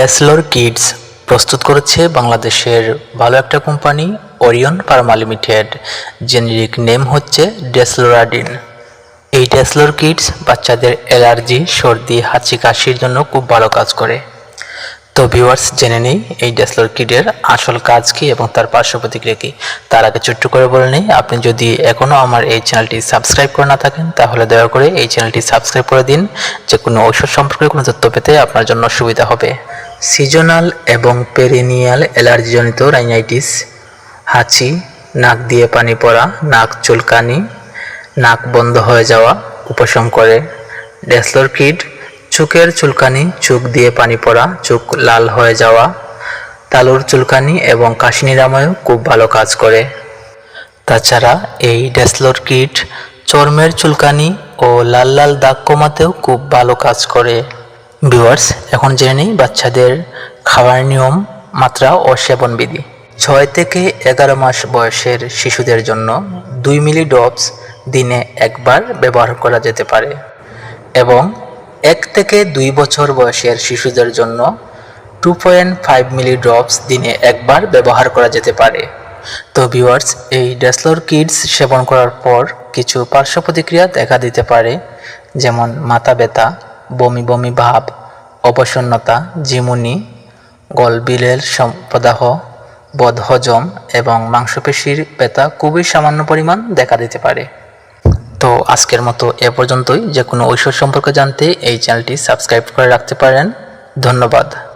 ড্যাসলোর kids প্রস্তুত করেছে বাংলাদেশের ভালো একটা company Orion pharma limited generic name হচ্ছে ডেসলোরাডিন এই ড্যাসলোর কিডস বাচ্চাদের অ্যালার্জি, সর্দি, হাঁচি, কাশির জন্য খুব ভালো কাজ করে। তো ভিউয়ার্স, জেনে নেই এই ড্যাসলোর কিডের আসল কাজ কী এবং তার পার্শ্ব প্রতিক্রিয়া কি? তার আগে ছোট্ট করে বলে নেই, আপনি যদি এখনও আমার এই চ্যানেলটি সাবস্ক্রাইব করে না থাকেন, তাহলে দয়া করে এই চ্যানেলটি সাবস্ক্রাইব করে দিন। যে কোনো ঔষধ সম্পর্কে কোনো তথ্য পেতে আপনার জন্য সুবিধা হবে। সিজনাল এবং পেরিনিয়াল অ্যালার্জিজনিত রাইনাইটিস, হাঁচি, নাক দিয়ে পানি পড়া, নাক চুলকানি, নাক বন্ধ হয়ে যাওয়া, উপশম করে। ডেসলোর কিড চোখের চুলকানি, চোখ দিয়ে পানি পড়া, চোখ লাল হয়ে যাওয়া, তালুর চুলকানি এবং কাশি নিরাময়েও খুব ভালো কাজ করে। তাছাড়া এই ডেসলোর কিট চর্মের চুলকানি ও লাল লাল দাগ কমাতেও খুব ভালো কাজ করে। ভিউয়ার্স, এখন জেনে নিই বাচ্চাদের খাওয়ার নিয়ম, মাত্রা ও সেবন বিধি ছয় থেকে এগারো মাস বয়সের শিশুদের জন্য দুই মিলি ড্রপস দিনে একবার ব্যবহার করা যেতে পারে এবং এক থেকে দুই বছর বয়সের শিশুদের জন্য two point five milli drops দিনে একবার ব্যবহার করা যেতে পারে। তো ভিউয়ার্স, এই ডেসলোর কিডস সেবন করার পর কিছু পার্শ্ব প্রতিক্রিয়া দেখা দিতে পারে, যেমন মাথা ব্যথা বমি বমি ভাব অপসন্নতা জিমুনি, গলবিলের প্রদাহ, বদহজম এবং মাংসপেশির ব্যথা খুবই সামান্য পরিমাণ দেখা দিতে পারে। তো আজকের মতো এ পর্যন্তই। যে কোনো ঔষধ সম্পর্কে জানতে এই চ্যানেলটি সাবস্ক্রাইব করে রাখতে পারেন। ধন্যবাদ।